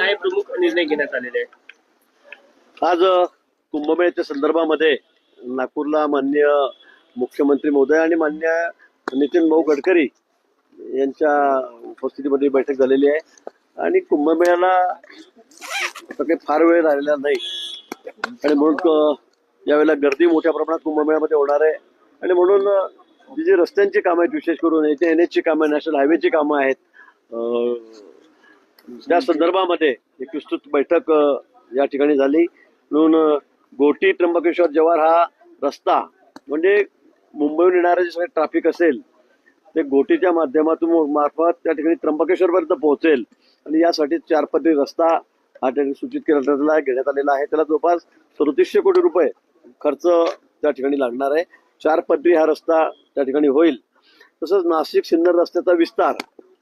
काय प्रमुख निर्णय घेण्यात आलेले आहेत? आज कुंभमेळ्याच्या संदर्भामध्ये नागपूरला मान्य मुख्यमंत्री महोदय आणि मान्य नितीन भाऊ गडकरी यांच्या उपस्थितीमध्ये बैठक झालेली आहे. आणि कुंभमेळ्याला आता काही फार वेळ राहिलेला नाही. आणि म्हणून यावेळेला गर्दी मोठ्या प्रमाणात कुंभमेळ्यामध्ये होणार आहे. आणि म्हणून जी जी रस्त्यांची कामं आहेत विशेष करून एन एचची कामं नॅशनल हायवेची कामं आहेत त्या संदर्भामध्ये एक विस्तृत बैठक या ठिकाणी झाली. म्हणून गोटी त्र्यंबकेश्वर जव्हार हा रस्ता म्हणजे मुंबईहून येणारे जे सगळे ट्रॅफिक असेल ते गोटीच्या माध्यमातून मार्फत त्या ठिकाणी त्र्यंबकेश्वरपर्यंत पोहोचेल. आणि यासाठी चारपदरी रस्ता हा ठिकाणी सूचित केला घेण्यात आलेला आहे. त्याला जवळपास सदतीसशे कोटी रुपये खर्च त्या ठिकाणी लागणार आहे. चार पदरी हा रस्ता त्या ठिकाणी होईल. तसंच नाशिक सिन्नर रस्त्याचा विस्तार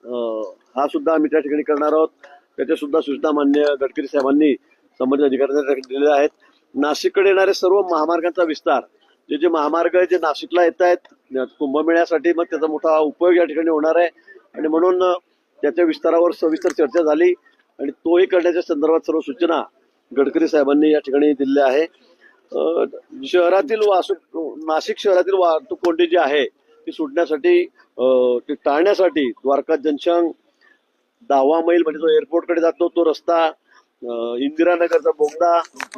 हा सुद्धा आम्ही त्या ठिकाणी करणार आहोत. त्याच्या सुद्धा सूचना मान्य गडकरी साहेबांनी संबंधित अधिकाऱ्यांना ठिकाणी दिलेल्या आहेत. नाशिककडे येणारे सर्व महामार्गांचा विस्तार जे जे महामार्ग आहे जे नाशिकला येत आहेत कुंभमेळ्यासाठी मग त्याचा मोठा उपयोग या ठिकाणी होणार आहे. आणि म्हणून त्याच्या विस्तारावर सविस्तर चर्चा झाली आणि तोही करण्याच्या संदर्भात सर्व सूचना गडकरी साहेबांनी या ठिकाणी दिलेल्या आहे. शहरातील वाहतूक नाशिक शहरातील वाहतूक कोंडी जी आहे ती सुटण्यासाठी ती टाळण्यासाठी द्वारका जंक्शन दावा मैल म्हणजे जो एअरपोर्टकडे जातो तो रस्ता इंदिरानगरचा बोगदा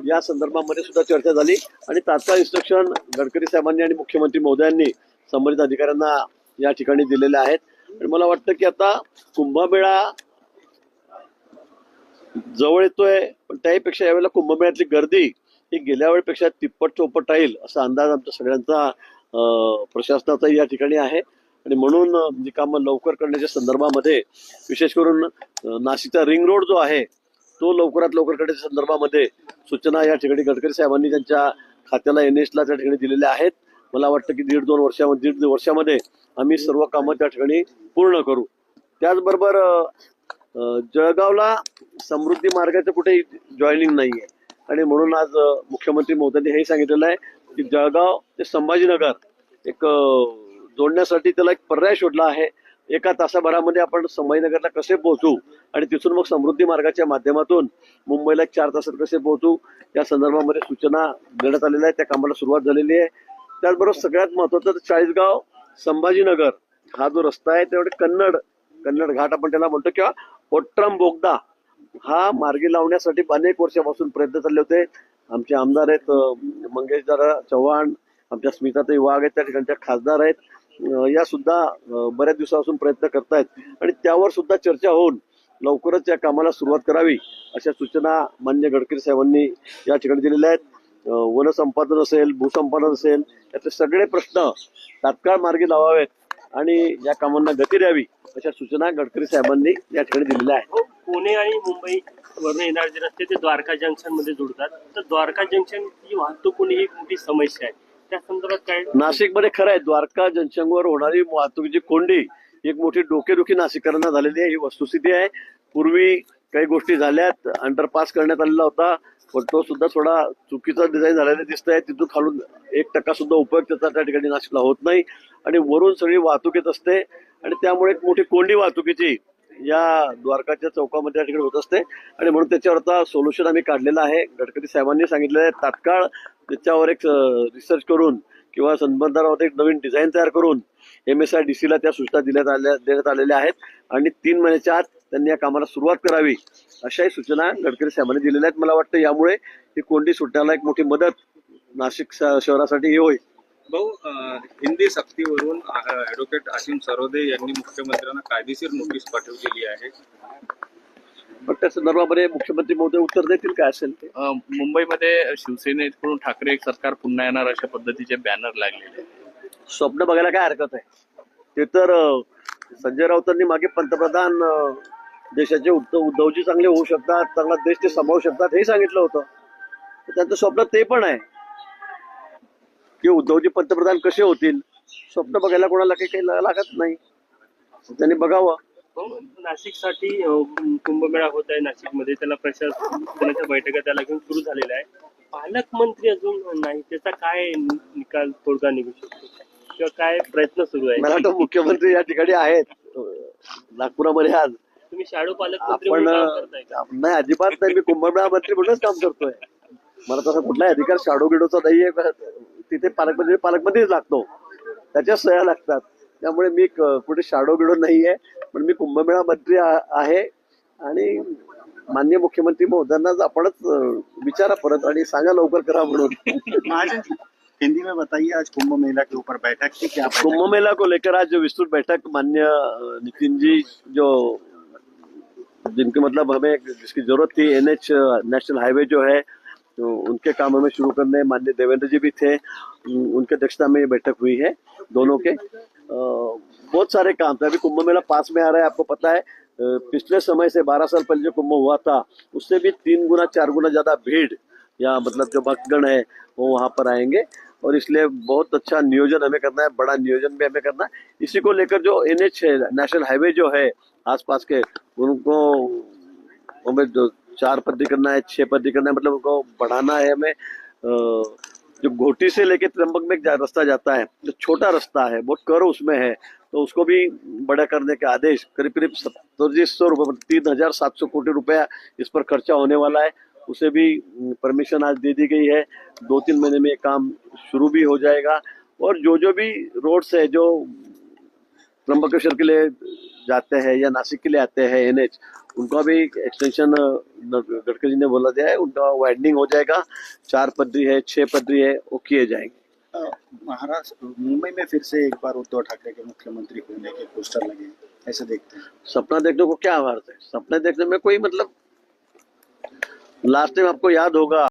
या संदर्भामध्ये सुद्धा चर्चा झाली आणि तात्काळ इन्स्ट्रक्शन गडकरी साहेबांनी आणि मुख्यमंत्री महोदयांनी संबंधित अधिकाऱ्यांना या ठिकाणी दिलेले आहेत. आणि मला वाटतं की आता कुंभमेळा जवळ येतोय पण त्याहीपेक्षा यावेळेला कुंभमेळ्यातली गर्दी ही गेल्या वेळेपेक्षा तिप्पट चौपट राहील असा अंदाज आमच्या सगळ्यांचा प्रशासनाचा या ठिकाणी आहे. आणि म्हणून जी कामं लवकर करण्याच्या संदर्भामध्ये विशेष करून नाशिकचा रिंग रोड जो आहे तो लवकरात लवकर करण्याच्या संदर्भामध्ये सूचना या ठिकाणी गडकरी साहेबांनी त्यांच्या खात्याला एन एसला त्या ठिकाणी दिलेल्या आहेत. मला वाटतं की दीड दोन वर्षामध्ये दीड वर्षामध्ये आम्ही सर्व कामं त्या ठिकाणी पूर्ण करू. त्याचबरोबर जळगावला समृद्धी मार्गाचं कुठे जॉईनिंग नाही आहे आणि म्हणून आज मुख्यमंत्री मोदींनी हेही सांगितलेलं आहे की जळगाव ते संभाजीनगर एक जोडण्यासाठी त्याला एक पर्याय शोधला आहे. एका तासाभरामध्ये आपण संभाजीनगरला कसे पोहोचू आणि तिथून मग समृद्धी मार्गाच्या माध्यमातून मुंबईला एक चार तासात कसे पोहोचू या संदर्भामध्ये सूचना देण्यात आलेल्या आहेत. त्या कामाला सुरुवात झालेली आहे. त्याचबरोबर सगळ्यात महत्वाचं तर चाळीसगाव संभाजीनगर हा जो रस्ता आहे त्यावेळी कन्नड कन्नड घाट आपण त्याला म्हणतो किंवा ओट्रम बोगदा हा मार्गी लावण्यासाठी अनेक वर्षापासून प्रयत्न चालले होते. आमचे आमदार आहेत मंगेश दादा चव्हाण आमच्या स्मिताताई वाघ आहेत त्या ठिकाणच्या खासदार आहेत. या सुद्धा बऱ्याच दिवसापासून प्रयत्न करतायत. आणि त्यावर सुद्धा चर्चा होऊन लवकरच या कामाला सुरुवात करावी अशा सूचना मान्य गडकरी साहेबांनी या ठिकाणी दिलेल्या आहेत. वनसंपादन असेल भूसंपादन असेल याचे सगळे प्रश्न तात्काळ मार्गी लावावेत आणि या कामांना गती द्यावी अशा सूचना गडकरी साहेबांनी या ठिकाणी दिलेल्या आहेत. पुणे आणि मुंबई वरून येणारे जे रस्ते ते द्वारका जंक्शनमध्ये जोडतात. तर द्वारका जंक्शन ही वाहतूक कोणी ही एक मोठी समस्या आहे. त्या संदर्भात काय? नाशिकमध्ये खरं आहे द्वारका जंक्शनवर होणारी वाहतुकीची कोंडी एक मोठी डोकेदुखी नाशिकरांना झालेली आहे. ही वस्तुस्थिती आहे. पूर्वी काही गोष्टी झाल्यात अंडरपास करण्यात आलेला होता पण तो सुद्धा थोडा चुकीचा डिझाईन झालेला दिसत आहे तिथून खालून एक टक्का सुद्धा उपयोग त्याचा त्या ठिकाणी नाशिकला होत नाही. आणि वरून सगळी वाहतूक येत असते. आणि त्यामुळे एक मोठी कोंडी वाहतुकीची या द्वारकाच्या चौकामध्ये या ठिकाणी होत असते. आणि म्हणून त्याच्यावर आता सोल्युशन आम्ही काढलेलं आहे. गडकरी साहेबांनी सांगितलेलं आहे तात्काळ त्याच्यावर एक रिसर्च करून किंवा संबंधावर एक नवीन डिझाईन तयार करून एम एस आय डी सीला त्या सूचना दिल्यात आल्या देण्यात आलेल्या आहेत. आणि तीन महिन्याच्या आत त्यांनी या कामाला सुरुवात करावी अशाही सूचना गडकरी साहेबांनी दिलेल्या आहेत. मला वाटतं यामुळे ही कोंडी सुटण्याला एक मोठी मदत नाशिक श- शहरासाठी हे होईल. भाऊ हिंदी सक्तीवरून ऍडव्होकेट असीम सरोदे यांनी मुख्यमंत्र्यांना कायदेशीर नोटीस पाठवलेली आहे. पण त्या संदर्भामध्ये मुख्यमंत्री महोदय उत्तर देतील काय असेल ते? मुंबईमध्ये शिवसेनेकडून ठाकरे एक सरकार पुन्हा येणार अशा पद्धतीचे बॅनर लागलेले. स्वप्न बघायला काय हरकत आहे? ते तर संजय राऊतांनी मागे पंतप्रधान देशाचे उद्धव उद्धवजी चांगले होऊ शकतात चांगला देश ते सांभाळू शकतात हे सांगितलं होतं. त्यांचं स्वप्न ते पण आहे. की उद्धवजी पंतप्रधान कसे होतील? स्वप्न बघायला कोणाला काही काही लागत नाही. त्यांनी बघावं. नाशिकसाठी कुंभमेळा होत आहे नाशिकमध्ये. त्याला प्रशासनाच्या बैठका त्याला घेऊन सुरू झालेल्या आहे पालकमंत्री अजून नाही. त्याचा काय निकाल तोडगा निघू शकतो? किंवा काय प्रयत्न सुरू मला आहे वाटतं मुख्यमंत्री या ठिकाणी आहेत. नागपुरामध्ये आज. तुम्ही शाडो पालकमंत्री आपण? नाही अजिबात नाही. मी कुंभमेळा मंत्री म्हणूनच काम करतोय. मला तसा कुठलाही अधिकार शाडो बिडोचा नाहीये. तिथे पालकमंत्री पालकमंत्रीच लागतो. त्याच्या सह्या लागतात. त्यामुळे मी कुठे शाडो बिडो नाहीये. पण मी कुंभमेळा मंत्री आहे. आणि मान्य मुख्यमंत्री महोदयांना आपणच विचारा परत आणि सांगा लवकर करा म्हणून. हिंदी में बताइए आज कुंभ मेला के ऊपर बैठक थी क्या कुंभ मेला को लेकर आज जो विस्तृत बैठक मान्य नितिन जी जो जिनके मतलब हमें जिसकी जरूरत थी एनएच नेशनल हाईवे जो है उनके काम हमें शुरू करने माननीय देवेंद्र जी भी थे उन- उनके अध्यक्षता में ये बैठक हुई है दोनों के। बहुत सारे काम थे। अभी कुंभ मेला पास में आ रहा है, आपको पता है पिछले समय से बारह साल पहले जो कुंभ हुआ था, उससे भी तीन गुना, चार गुना ज़्यादा भीड़ या मतलब जो भक्तगण है, वो वहाँ पर आएँगे। और इसलिए बहुत अच्छा नियोजन हमें करना है, बड़ा नियोजन भी हमें करना है। इसी को लेकर जो एन है, नेशनल हाईवे जो है आसपास के, उनको हमें चार पद्दी करना है, छह पद्दी करना है मतलब उनको बढ़ाना है हमें। जो घोटी से लेके त्र्यंबक में एक जा- रास्ता जाता है, जो छोटा रास्ता है, बहुत कर उसमें है तो उसको भी बड़ा करने के आदेश, करीब करीब सत्तर सौ रुपये, तीन हज़ार सात सौ कोटी रुपया इस पर खर्चा होने वाला है। उसे भी परमिशन आज दे दी गई है। दो तीन महीने में काम शुरू भी हो जाएगा। और जो जो भी रोड्स है, जो त्र्यंबकेश्वर के लिए जाते हैं या नासिक के लिए आते हैं एनएच। उनका भी एक्सटेंशन गडकरी जी ने बोला दिया है उनका वाइडनिंग हो जाएगा। चार पदरी है छह पदरी है वो किए जाएँगे। महाराष्ट्र मुंबई में फिर से एक बार उद्धव ठाकरे के मुख्यमंत्री होने के पोस्टर लगे ऐसे देखते हैं। सपना देखने को क्या अर्थ है? सपने देखने में कोई मतलब लास्ट टाइम आपको याद होगा।